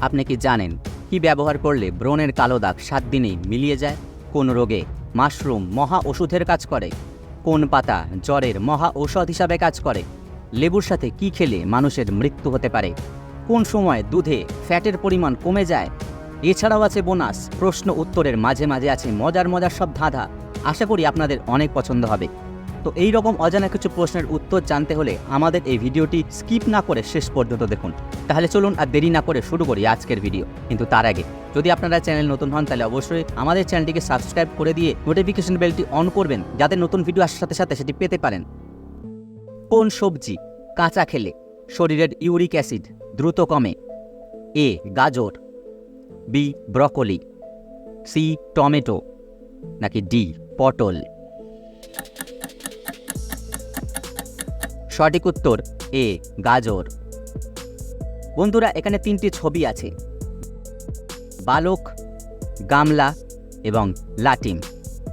আপনি কি জানেন কি ব্যবহার করলে ব্রণের কালো দাগ সাত দিনেই মিলিয়ে যায়? কোন রোগে মাশরুম মহা ওষুধের কাজ করে? কোন পাতা জ্বরের মহা ঔষধ হিসাবে কাজ করে? লেবুর সাথে কি খেলে মানুষের মৃত্যু হতে পারে? কোন সময় দুধে ফ্যাটের পরিমাণ কমে যায়? এছাড়াও আছে বোনাস, প্রশ্ন উত্তরের মাঝে মাঝে আছে মজার মজার সব ধাঁধা। আশা করি আপনাদের অনেক পছন্দ হবে। তো এই রকম অজানা কিছু প্রশ্নের উত্তর জানতে হলে আমাদের এই ভিডিওটি স্কিপ না করে শেষ পর্যন্ত দেখুন। তাহলে চলুন আর দেরি না করে শুরু করি আজকের ভিডিও। কিন্তু তার আগে, যদি আপনারা চ্যানেল নতুন হন, তাহলে অবশ্যই আমাদের চ্যানেলটিকে সাবস্ক্রাইব করে দিয়ে নোটিফিকেশন বেলটি অন করবেন, যাতে নতুন ভিডিও আসার সাথে সাথে সেটি পেতে পারেন। কোন সবজি কাঁচা খেলে শরীরের ইউরিক অ্যাসিড দ্রুত কমে? এ, গাজর, বি, ব্রকলি, সি, টমেটো, নাকি ডি, পটল? সঠিক উত্তর, এ, গাজর। বন্ধুরা, এখানে তিনটি ছবি আছে। বালক, গামলা এবং লাটিম।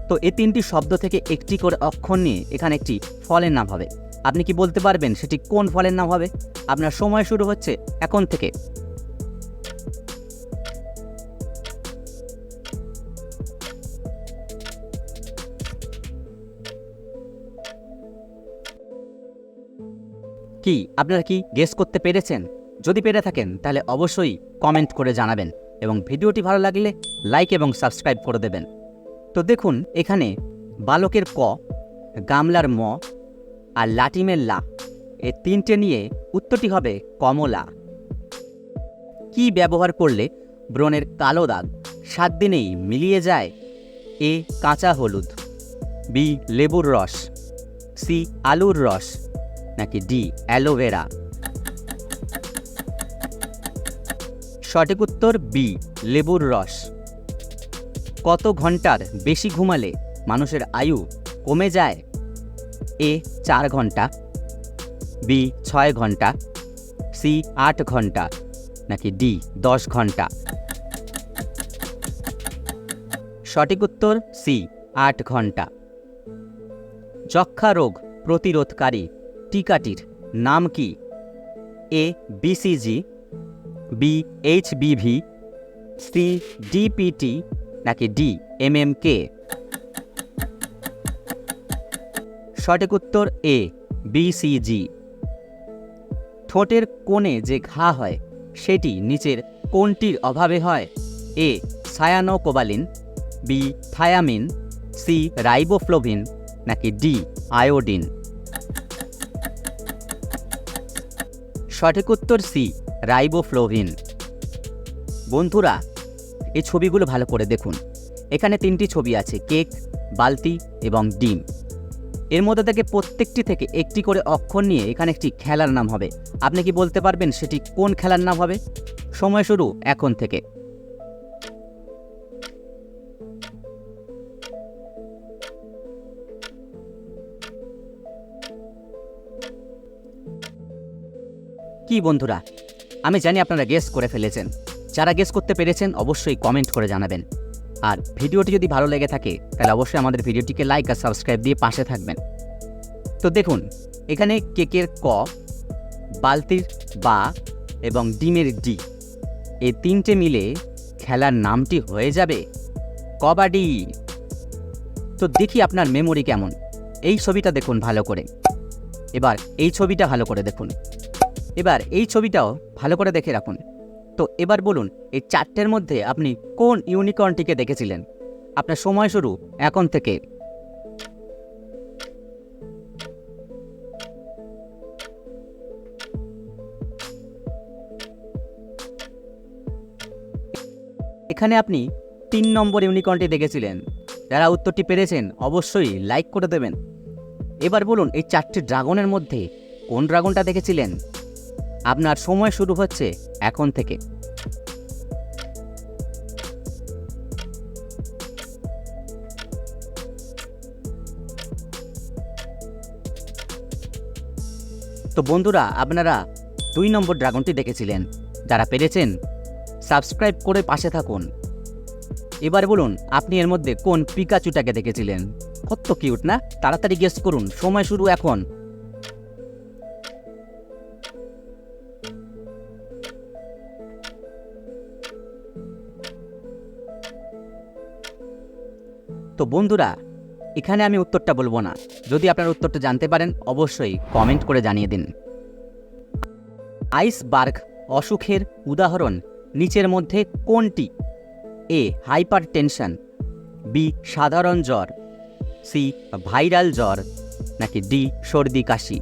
তো এই তিনটি শব্দ থেকে একটি করে অক্ষর নিয়ে এখানে একটি ফলের নাম হবে। আপনি কি বলতে পারবেন সেটি কোন ফলের নাম হবে? আপনার সময় শুরু হচ্ছে এখন থেকে। কি আপনারা কি গেস করতে পেরেছেন? যদি পেরে থাকেন, তাহলে অবশ্যই কমেন্ট করে জানাবেন এবং ভিডিওটি ভালো লাগলে লাইক এবং সাবস্ক্রাইব করে দেবেন। তো দেখুন, এখানে বালকের ক, গামলার ম আর লাটিমের লা। এ তিনটে নিয়ে উত্তরটি হবে কমলা। কি ব্যবহার করলে ব্রণের কালো দাগ সাত দিনেই মিলিয়ে যায়? এ, কাঁচা হলুদ। বি, লেবুর রস। সি, আলুর রস। নাকি ডি, অ্যালোভেরা? সঠিক উত্তর বি, লেবুর রস। কত ঘণ্টার বেশি ঘুমালে মানুষের আয়ু কমে যায়? এ, চার ঘণ্টা। বি, ছয় ঘণ্টা। সি, আট ঘণ্টা। নাকি ডি, দশ ঘণ্টা। সঠিক উত্তর সি, আট ঘণ্টা। যক্ষা রোগ প্রতিরোধকারী টিকাটির নাম কি? A BCG B HBV C DPT নাকি ডি এমএমকে সঠিক উত্তর এ বিসিজি ঠোঁটের কোণে যে ঘা হয়, সেটি নিচের কোনটির অভাবে হয়। A, cyanocobalamin, B, thiamine, C, riboflavin, নাকি ডি, আয়োডিন। সঠিক উত্তর সি, রাইবোফ্লোভিন। বন্ধুরা, এই ছবিগুলো ভালো করে দেখুন। এখানে তিনটি ছবি আছে, কেক, বালতি এবং ডিম। এর মধ্যে থেকে প্রত্যেকটি থেকে একটি করে অক্ষর নিয়ে এখানে একটি খেলার নাম হবে। আপনি কি বলতে পারবেন সেটি কোন খেলার নাম হবে? সময় শুরু এখন থেকে। কি বন্ধুরা? আমি জানি আপনারা গেস করে ফেলেছেন। যারা গেস করতে পেরেছেন, অবশ্যই কমেন্ট করে জানাবেন। আর ভিডিওটি যদি ভালো লেগে থাকে, তাহলে অবশ্যই আমাদের ভিডিওটিকে লাইক আর সাবস্ক্রাইব দিয়ে পাশে থাকবেন। তো দেখুন, এখানে কেকের ক, বালতির বা এবং ডিমের ডি, এই তিনটে মিলে খেলার নামটি হয়ে যাবে কবাডি। তো দেখি আপনার মেমোরি কেমন। এই ছবিটা দেখুন ভালো করে। এবার এই ছবিটা ভালো করে দেখুন। এবার এই ছবিটাও ভালো করে দেখে রাখুন। তো এবার বলুন, এই চারটের মধ্যে আপনি কোন ইউনিকর্নটিকে দেখেছিলেন? আপনার সময় শুরু এখন থেকে। এখানে আপনি তিন নম্বর ইউনিকর্নটি দেখেছিলেন। যারা উত্তরটি পেরেছেন, অবশ্যই লাইক করে দেবেন। এবার বলুন, এই চারটি ড্রাগনের মধ্যে কোন ড্রাগনটা দেখেছিলেন? আপনার সময় শুরু হচ্ছে এখন থেকে। তো বন্ধুরা, আপনারা দুই নম্বর ড্রাগনটি দেখেছিলেন, যারা পেরেছেন, সাবস্ক্রাইব করে পাশে থাকুন। এবার বলুন, আপনি এর মধ্যে কোন পিকাচুটাকে দেখেছিলেন? কত কিউট না? তাড়াতাড়ি গেস করুন, সময় শুরু এখন। তো বন্ধুরা, এখানে আমি উত্তরটা বলব না। যদি আপনার উত্তরটা জানতে পারেন, অবশ্যই কমেন্ট করে জানিয়ে দিন। আইসবার্গ অসুখের উদাহরণ, নিচের মধ্যে কোনটি? এ হাইপার টেনশন বি, সাধারণ জ্বর, সি, ভাইরাল জ্বর, নাকি ডি, সর্দি কাশি?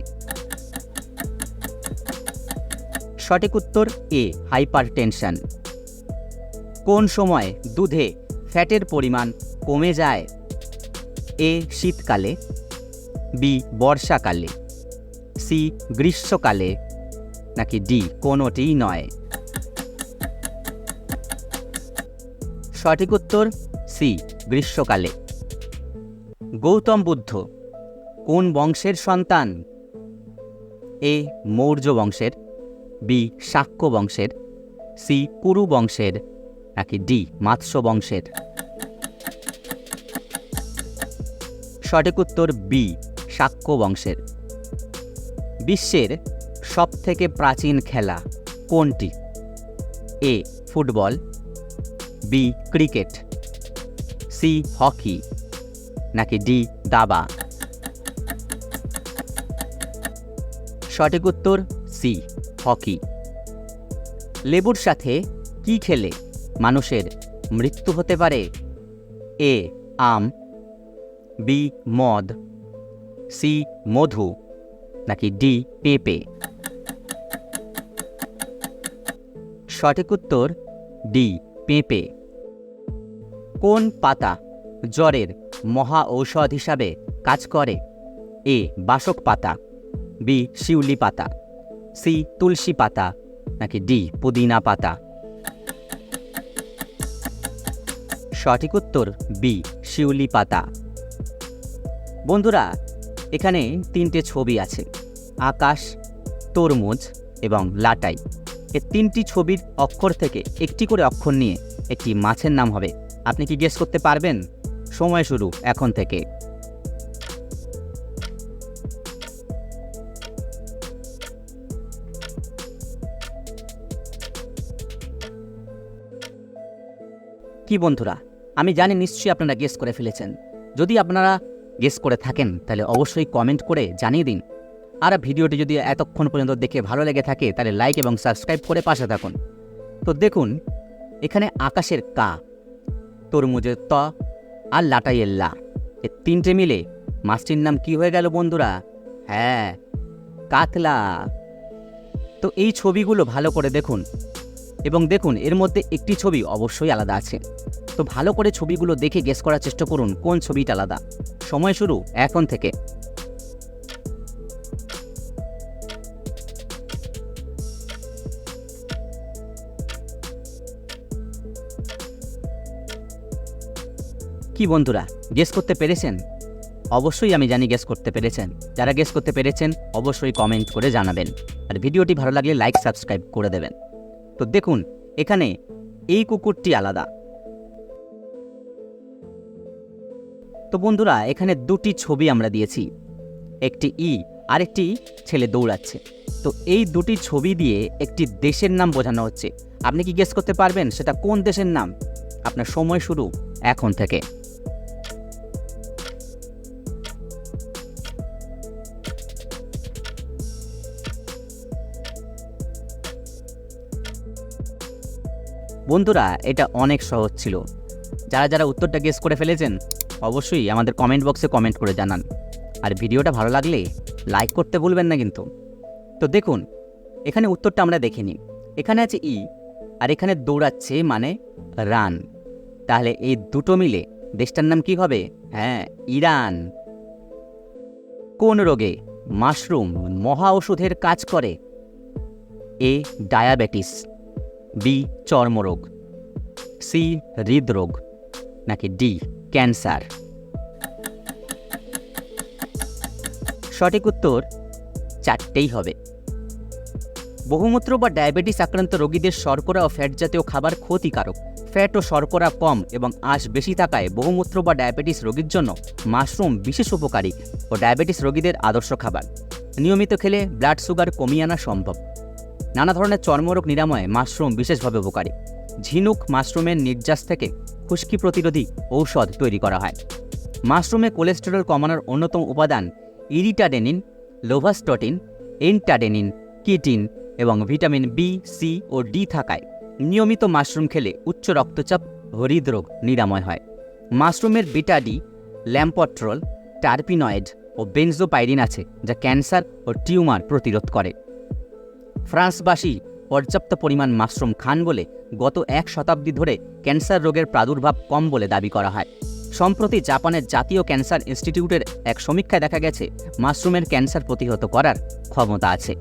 সঠিক উত্তর, এ হাইপার টেনশন কোন সময় দুধে ফ্যাটের পরিমাণ কমে যায়। এ শীতকালে, বি বর্ষাকালে, সি গ্রীষ্মকালে, নাকি ডি কোনোটিই নয়। সঠিক উত্তর, সি গ্রীষ্মকালে। গৌতম বুদ্ধ, কোন বংশের সন্তান? এ মৌর্য বংশের, বি শাক্য বংশের, সি কুরু বংশের, নাকি ডি মাৎস্য বংশের? সঠিক উত্তর বি শাক্য বংশের। বিশ্বের সবথেকে প্রাচীন খেলা কোনটি? A, football, B, cricket, C, hockey, নাকি ডি, দাবা? সঠিক উত্তর সি, হকি। লেবুর সাথে কি খেলে মানুষের মৃত্যু হতে পারে? এ, আম বি মদ, সি মধু, নাকি ডি পেঁপে। সঠিক উত্তর ডি পেঁপে। কোন পাতা জ্বরের মহা ঔষধ হিসাবে কাজ করে? এ বাসক পাতা, বি শিউলি পাতা, সি তুলসী পাতা, নাকি ডি পুদিনা পাতা? সঠিক উত্তর বি শিউলি পাতা। বন্ধুরা, এখানে তিনটে ছবি আছে, আকাশ, তরমুজ এবং লাটাই। এ তিনটি ছবির অক্ষর থেকে একটি করে অক্ষর নিয়ে একটি মাছের নাম হবে। আপনি কি গেস করতে পারবেন? সময় শুরু এখন থেকে। কি বন্ধুরা, আমি জানি নিশ্চয়ই আপনারা গেস করে ফেলেছেন। যদি আপনারা গেস করে থাকেন, তাহলে অবশ্যই কমেন্ট করে জানিয়ে দিন। আর ভিডিওটি যদি এতক্ষণ পর্যন্ত দেখে ভালো লেগে থাকে, তাহলে লাইক এবং সাবস্ক্রাইব করে পাশে থাকুন। তো দেখুন, এখানে আকাশের কা, তরমুজের ত আর লাটাইয়ের লা, এ তিনটে মিলে। মাছটির নাম কি হয়ে গেল বন্ধুরা? হ্যাঁ কাতলা। তো এই ছবিগুলো ভালো করে দেখুন। এবং দেখুন, এর মধ্যে একটি ছবি অবশ্যই আলাদা আছে। তো ভালো করে ছবিগুলো দেখে গেস করার চেষ্টা করুন, কোন ছবিটা আলাদা। সময় শুরু, এখন থেকে। কি বন্ধুরা গেস করতে পেরেছেন? অবশ্যই আমি জানি গেস করতে পেরেছেন। যারা গেস করতে পেরেছেন, অবশ্যই কমেন্ট করে জানাবেন। আর ভিডিওটি ভালো লাগলে লাইক সাবস্ক্রাইব করে দেবেন। তো দেখুন, এখানে এই কুকুরটি আলাদা। তো বন্ধুরা, এখানে দুটি ছবি আমরা দিয়েছি। একটি ই, আরেকটি ছেলে দৌড়াচ্ছে। তো এই দুটি ছবি দিয়ে একটি দেশের নাম বোঝানো হচ্ছে। আপনি কি গেস করতে পারবেন সেটা কোন দেশের নাম? আপনার সময় শুরু এখন থেকে। বন্ধুরা, এটা অনেক সহজ ছিল। যারা যারা উত্তরটা গেস করে ফেলেছেন, অবশ্যই আমাদের কমেন্ট বক্সে কমেন্ট করে জানান। আর ভিডিওটা ভালো লাগলে লাইক করতে ভুলবেন না কিন্তু। তো দেখুন, এখানে উত্তরটা আমরা দেখে নিই। এখানে আছে ই আর এখানে দৌড়াচ্ছে মানে রান তাহলে এই দুটো মিলে দেশটার নাম কি হবে? হ্যাঁ ইরান। কোন রোগে মাশরুম মহা ওষুধের কাজ করে? A diabetes. বি চর্মরোগ। সি হৃদরোগ, নাকি ডি ক্যান্সার। সঠিক উত্তর চারটেই হবে। বহুমূত্র বা ডায়াবেটিস আক্রান্ত রোগীদের শর্করা ও ফ্যাট জাতীয় খাবার ক্ষতিকারক। ফ্যাট ও শর্করা কম এবং আঁশ বেশি থাকায় বহুমূত্র বা ডায়াবেটিস রোগীর জন্য মাশরুম বিশেষ উপকারী ও ডায়াবেটিস রোগীদের আদর্শ খাবার। নিয়মিত খেলে ব্লাড সুগার কমিয়ে আনা সম্ভব। নানা ধরনের চর্মরোগ নিরাময়ে মাশরুম বিশেষভাবে উপকারী। ঝিনুক মাশরুমের নির্যাস থেকে খুশকি প্রতিরোধী ঔষধ তৈরি করা হয়। মাশরুমে কোলেস্টেরল কমানোর অন্যতম উপাদান ইরিটাডেনিন, লোভাস্টটিন, এন্টাডেনিন, কিটিন এবং ভিটামিন বি, সি ও ডি থাকায় নিয়মিত মাশরুম খেলে উচ্চ রক্তচাপ, হৃদরোগ নিরাময় হয়। মাশরুমের বিটা ডি, ল্যাম্পট্রল, টার্পিনয়েড ও বেনজোপাইরিন আছে যা ক্যান্সার ও টিউমার প্রতিরোধ করে। ফ্রান্সবাসী পর্যাপ্ত পরিমাণ মাশরুম খান বলে গত এক শতাব্দী ধরে ক্যান্সার রোগের প্রাদুর্ভাব কম বলে দাবি করা হয়। সম্প্রতি জাপানের জাতীয় ক্যান্সার ইনস্টিটিউটের এক সমীক্ষায় দেখা গেছে, মাশরুমের ক্যান্সার প্রতিহত করার ক্ষমতা আছে।